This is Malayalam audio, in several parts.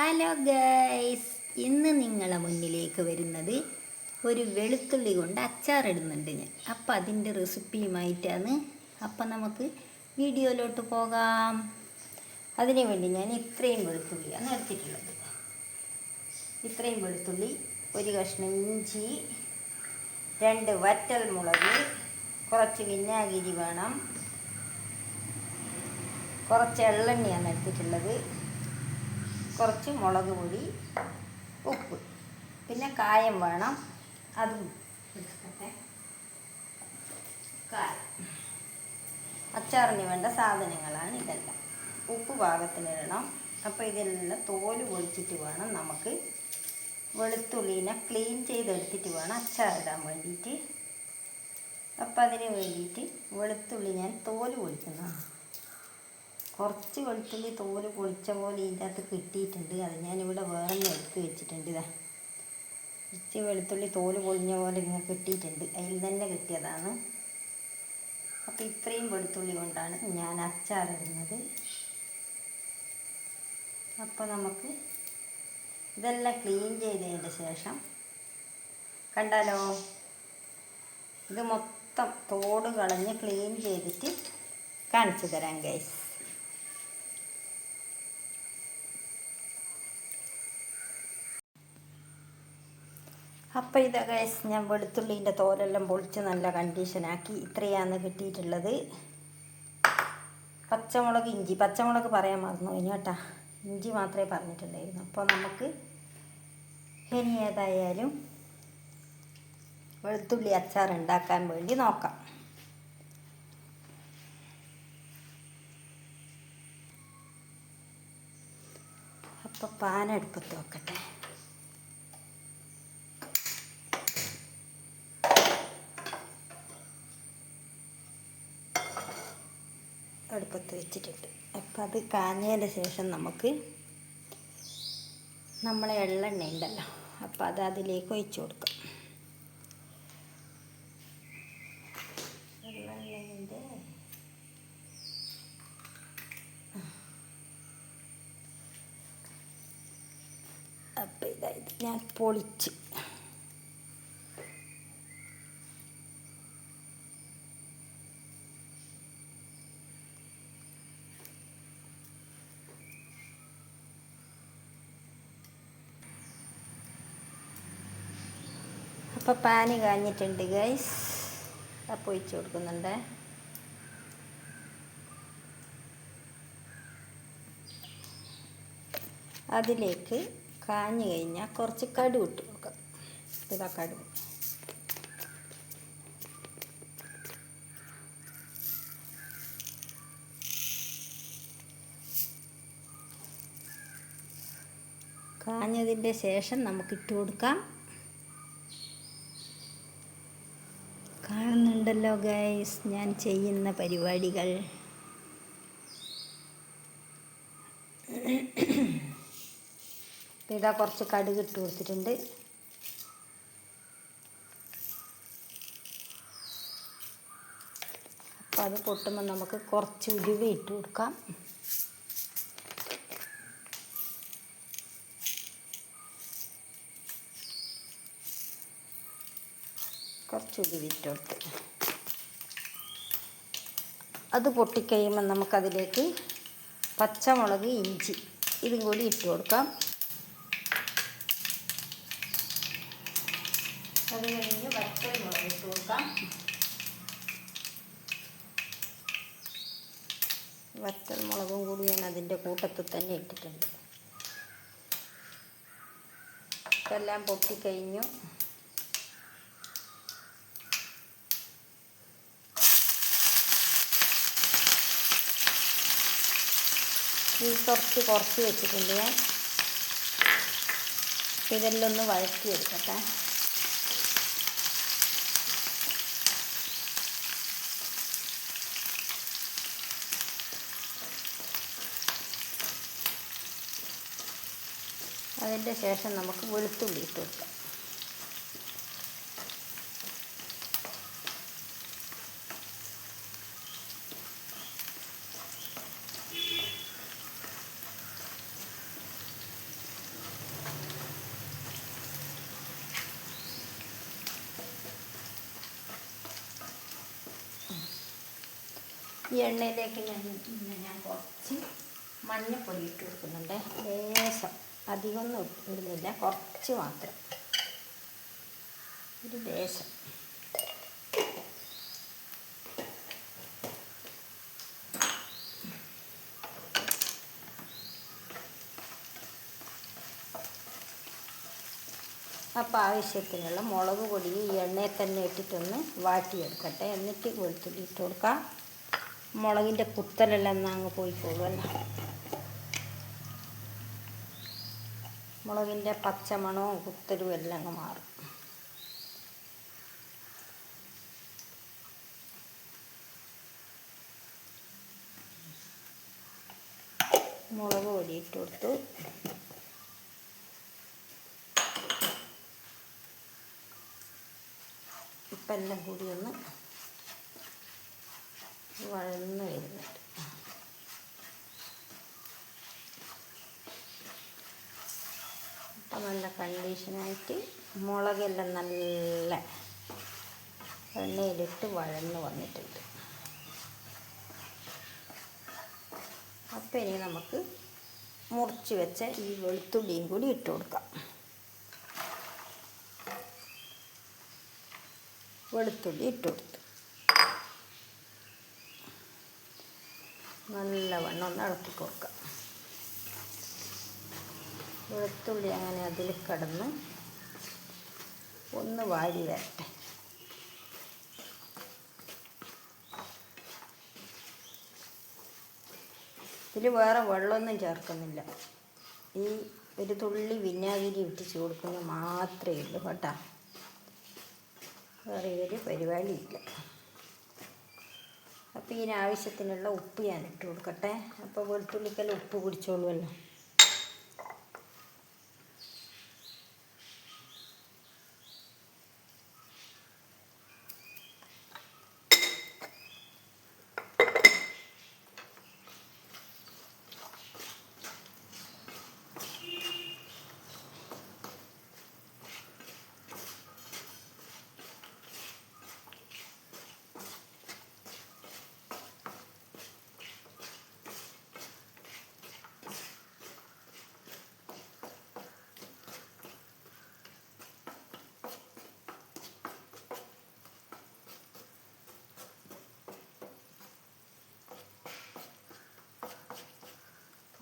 ഹലോ ഗൈസ് ഇന്ന് നിങ്ങളെ മുന്നിലേക്ക് വരുന്നത് ഒരു വെളുത്തുള്ളി കൊണ്ട് അച്ചാറിടുന്നുണ്ട് ഞാൻ. അപ്പം അതിന്റെ റെസിപ്പിയുമായിട്ടാണ്. അപ്പം നമുക്ക് വീഡിയോയിലോട്ട് പോകാം. അതിനു വേണ്ടി ഞാൻ ഇത്രയും വെളുത്തുള്ളിയാണ് എടുത്തിട്ടുള്ളത്. ഇത്രയും വെളുത്തുള്ളി ഒരു കഷ്ണം ഇഞ്ചി രണ്ട് വറ്റൽ മുളക് കുറച്ച് വിനാഗിരി വേണം. കുറച്ച് എള്ളെണ്ണയാണ് എടുത്തിട്ടുള്ളത്. കുറച്ച് മുളക് പൊടി ഉപ്പ് പിന്നെ കായം വേണം. അതും അച്ചാറിന് വേണ്ട സാധനങ്ങളാണ് ഇതെല്ലാം. ഉപ്പ് പാകത്തിനിടണം. അപ്പോൾ ഇതെല്ലാം തോൽ പൊളിച്ചിട്ട് വേണം നമുക്ക് വെളുത്തുള്ളിനെ ക്ലീൻ ചെയ്തെടുത്തിട്ട് വേണം അച്ചാറിടാൻ വേണ്ടിയിട്ട്. അപ്പം അതിന് വേണ്ടിയിട്ട് വെളുത്തുള്ളി ഞാൻ തോൽ പൊളിക്കുന്നതാണ് കുറച്ച് വെളുത്തുള്ളി തോൽ പൊളിച്ച പോലെ ഇതിന്റെ അകത്ത് കിട്ടിയിട്ടുണ്ട്. അത് ഞാനിവിടെ വേറെ എടുത്ത് വെച്ചിട്ടുണ്ട് ഇതാ. കുറച്ച് വെളുത്തുള്ളി തോൽ പൊളിഞ്ഞ പോലെ ഇങ്ങനെ കിട്ടിയിട്ടുണ്ട്. അതിൽ തന്നെ കിട്ടിയതാണ്. അപ്പോൾ ഇത്രയും വെളുത്തുള്ളി കൊണ്ടാണ് ഞാൻ അച്ചാറിടുന്നത്. അപ്പോൾ നമുക്ക് ഇതെല്ലാം ക്ലീൻ ചെയ്തതിന്റെ ശേഷം കണ്ടാലോ? ഇത് മൊത്തം തോട് കളഞ്ഞ് ക്ലീൻ ചെയ്തിട്ട് കാണിച്ചു തരാം ഗൈസ് അപ്പോൾ ഇത് ഗൈസ് ഞാൻ വെളുത്തുള്ളീന്റെ തോലെല്ലാം പൊളിച്ച് നല്ല കണ്ടീഷനാക്കി ഇത്രയാണ് കിട്ടിയിട്ടുള്ളത്. പച്ചമുളക് ഇഞ്ചി പച്ചമുളക് പറയാൻ മറന്നു ഇനി കേട്ടാ. ഇഞ്ചി മാത്രമേ പറഞ്ഞിട്ടുണ്ടായിരുന്നു. അപ്പോൾ നമുക്ക് ഇനി ഏതായാലും വെളുത്തുള്ളി അച്ചാർ ഉണ്ടാക്കാൻ വേണ്ടി നോക്കാം. അപ്പോൾ പാൻ അടുപ്പത്ത് വെക്കട്ടെ. അടുപ്പത്ത് വെച്ചിട്ടുണ്ട്. അപ്പം അത് കാഞ്ഞതിന് ശേഷം നമുക്ക് നമ്മളെ എള്ളെണ്ണ ഉണ്ടല്ലോ അപ്പം അത് അതിലേക്ക് ഒഴിച്ചു കൊടുക്കാം. അപ്പം ഇതായത് ഞാൻ പൊളിച്ച് അപ്പോൾ പാന് കാഞ്ഞിട്ടുണ്ട് ഗൈസ് അപ്പോൾ ഒഴിച്ചു കൊടുക്കുന്നുണ്ട്. അതിലേക്ക് കാഞ്ഞു കഴിഞ്ഞാൽ കുറച്ച് കടു ഇട്ട് കൊടുക്കാം. ഇതാ കടു കാഞ്ഞതിന്റെ ശേഷം നമുക്ക് ഇട്ട് കൊടുക്കാം. കാണുന്നുണ്ടല്ലോ ഗൈസ് ഞാൻ ചെയ്യുന്ന പരിപാടികൾ. ഇതാ കുറച്ച് കടുക് ഇട്ട് കൊടുത്തിട്ടുണ്ട്. അപ്പോൾ അത് പൊട്ടുമ്പോൾ നമുക്ക് കുറച്ച് ഉരുവി ഇട്ട് കൊടുക്കാം. കൊടുത്ത് അത് പൊട്ടിക്കഴിയുമ്പോൾ നമുക്കതിലേക്ക് പച്ചമുളക് ഇഞ്ചി ഇതും കൂടി ഇട്ട് കൊടുക്കാം. അത് കഴിഞ്ഞ് വറ്റൽമുളക് ഇട്ട് കൊടുക്കാം. വറ്റൽമുളകും കൂടി ഞാൻ അതിന്റെ കൂട്ടത്തിൽ തന്നെ ഇട്ടിട്ടുണ്ട്. ഇതെല്ലാം പൊട്ടിക്കഴിഞ്ഞു. ഈ കുറച്ച് കുറച്ച് വെച്ചിട്ടുണ്ട് ഞാൻ. ഇതെല്ലാം ഒന്ന് വഴറ്റിയെടുക്കട്ടെ. അതിന്റെ ശേഷം നമുക്ക് വെളുത്തുള്ളി ഇട്ട് കൊടുക്കാം. ഈ എണ്ണയിലേക്ക് ഞാൻ ഞാൻ കുറച്ച് മഞ്ഞപ്പൊടി ഇട്ട് കൊടുക്കുന്നുണ്ട്. ലേശം അധികമൊന്നും ഇടുന്നില്ല. കുറച്ച് മാത്രം. ഒരു ലേശം. അപ്പോൾ ആവശ്യത്തിനുള്ള മുളക് പൊടി ഈ എണ്ണയിൽ തന്നെ ഇട്ടിട്ടൊന്ന് വാട്ടിയെടുക്കട്ടെ. എന്നിട്ട് വെളുത്തുള്ളി ഇട്ട് കൊടുക്കാം. മുളകിന്റെ കുത്തലെല്ലാം എന്നാൽ അങ്ങ് പോയിക്കോളുമല്ലോ മുളകിന്റെ പച്ചമണവും കുത്തലും എല്ലാം അങ്ങ് മാറും. മുളക് പൊടി കൊടുത്തു. ഇപ്പം എല്ലാം കൂടി ഒന്ന് വഴന്ന് വരുന്നുണ്ട്. അപ്പം നല്ല കണ്ടീഷനായിട്ട് മുളകെല്ലാം നല്ല എണ്ണയിലിട്ട് വഴന്ന് വന്നിട്ടുണ്ട്. അപ്പം ഇനി നമുക്ക് മുറിച്ച് വെച്ച ഈ വെളുത്തുള്ളിയും കൂടി ഇട്ട് കൊടുക്കാം. വെളുത്തുള്ളി ഇട്ട് കൊടുത്തു. നല്ലവണ്ണം ഒന്ന് ഇളക്കി കൊടുക്കാം. വെളുത്തുള്ളി അങ്ങനെ അതിൽ കിടന്ന് ഒന്ന് വാരി വരട്ടെ. ഇതിൽ വേറെ വെള്ളമൊന്നും ചേർക്കുന്നില്ല. ഈ ഒരു തുള്ളി വിനാഗിരി ഇട്ടിച്ച് കൊടുക്കുന്നത് മാത്രമേ ഉള്ളൂ കേട്ടോ. വേറെ ഒരു പരിപാടിയില്ല. അപ്പോൾ ഇതിനാവശ്യത്തിനുള്ള ഉപ്പ് ഞാൻ ഇട്ട് കൊടുക്കട്ടെ. അപ്പോൾ വെളുത്തുള്ളിക്കെല്ലാം ഉപ്പ് പിടിച്ചോളുമല്ലോ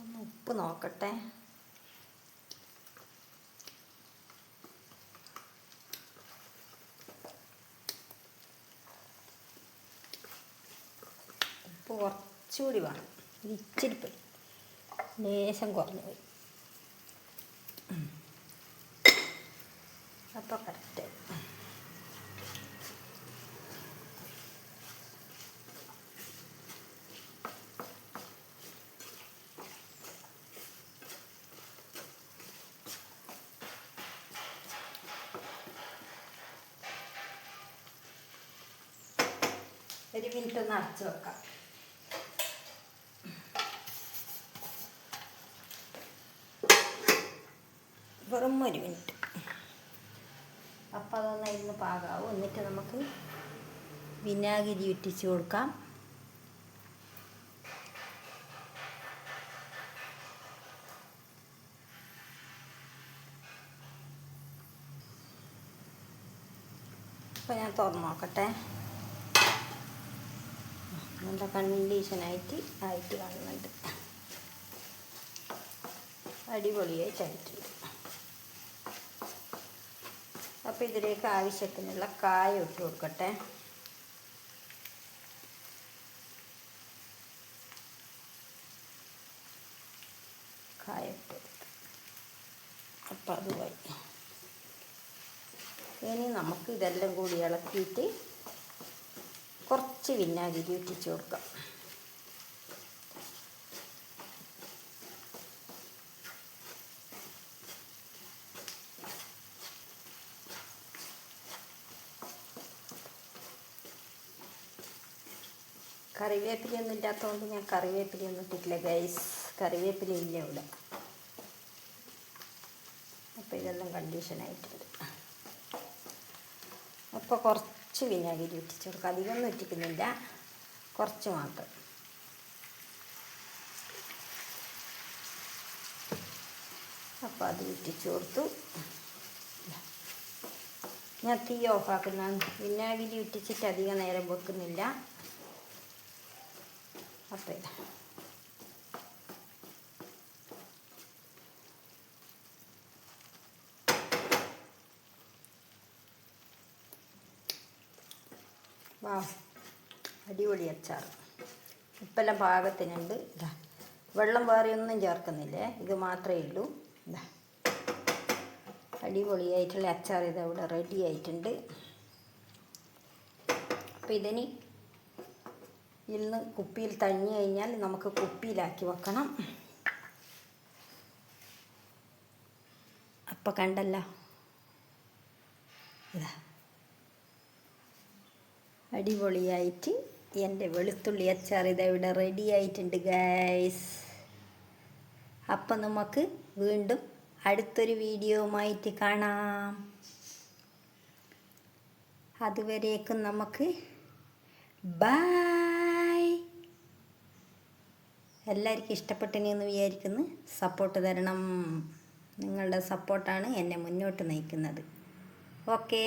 ഒന്ന് ഉപ്പ് നോക്കട്ടെ. ഉപ്പ് കുറച്ചുകൂടി വേണം. ഇച്ചിരി പോയി. ലേശം കുറഞ്ഞു പോയി അപ്പോൾ കറക്റ്റ് ഒരു മിനിറ്റ് ഒന്ന് അടച്ചു വെക്കാം. വെറും ഒരു മിനിറ്റ്. അപ്പം അതൊന്ന് ഇരുന്ന് പാകാവും. എന്നിട്ട് നമുക്ക് വിനാഗിരി ഉറ്റിച്ച് കൊടുക്കാം. അപ്പോൾ ഞാൻ തുറന്ന് നോക്കട്ടെ. നല്ല കണ്ടീഷനായിട്ട് ആയിട്ട് കാണുന്നുണ്ട്. അടിപൊളിയായി ചായിട്ടുണ്ട് അപ്പോൾ ഇതിലേക്ക് ആവശ്യത്തിനുള്ള കായ ഇട്ട് കൊടുക്കട്ടെ. കായ ഇട്ട് കൊടുത്തു. അപ്പം അതുമായി. ഇനി നമുക്ക് ഇതെല്ലാം കൂടി ഇളക്കിയിട്ട് കുറച്ച് വിനാഗിരി ഇട്ടിച്ച് കൊടുക്കാം. കറിവേപ്പിലയൊന്നും ഇല്ലാത്തതുകൊണ്ട് ഞാൻ കറിവേപ്പിലയൊന്നും ഇട്ടിട്ടില്ല ഗൈസ് കറിവേപ്പില ഇല്ല ഇവിടെ. അപ്പോൾ ഇതെല്ലാം കണ്ടീഷനായിട്ടുണ്ട് അപ്പോൾ കുറച്ച് കുറച്ച് വിനാഗിരി ഇറ്റിച്ച് കൊടുക്കുക അധികമൊന്നും ഇറ്റിക്കുന്നില്ല കുറച്ച് മാത്രം. അപ്പോൾ അത് ഇറ്റിച്ച് കൊടുത്തു. ഞാൻ തീ ഓഫാക്കുന്ന വിനാഗിരി ഇറ്റിച്ചിട്ട് അധികം നേരം വെക്കുന്നില്ല. അപ്പം ഇതാ. വാ. അടിപൊളി അച്ചാർ. ഇപ്പെല്ലാം പാകത്തിനുണ്ട്. ഇതാ വെള്ളം വേറെ ഒന്നും ചേർക്കുന്നില്ലേ? ഇത് മാത്രമേ ഉള്ളൂ. ഇതാ അടിപൊളിയായിട്ടുള്ള അച്ചാർ ഇത് ഇവിടെ റെഡി ആയിട്ടുണ്ട്. അപ്പോൾ ഇതിന് ഇന്ന് കുപ്പിയിൽ തഞ്ഞു കഴിഞ്ഞാൽ നമുക്ക് കുപ്പിയിലാക്കി വെക്കണം. അപ്പോൾ കണ്ടല്ലോ. ഇതാ അടിപൊളിയായിട്ട് എന്റെ വെളുത്തുള്ളി അച്ചാർ ഇത് ഇവിടെ റെഡി ആയിട്ടുണ്ട് ഗൈസ് അപ്പം നമുക്ക് വീണ്ടും അടുത്തൊരു വീഡിയോവുമായിട്ട് കാണാം. അതുവരേക്കും നമുക്ക് ബായ് എല്ലാവർക്കും ഇഷ്ടപ്പെട്ടെന്ന് വിചാരിക്കുന്നു. സപ്പോർട്ട് തരണം. നിങ്ങളുടെ സപ്പോർട്ടാണ് എന്നെ മുന്നോട്ട് നയിക്കുന്നത്. ഓക്കേ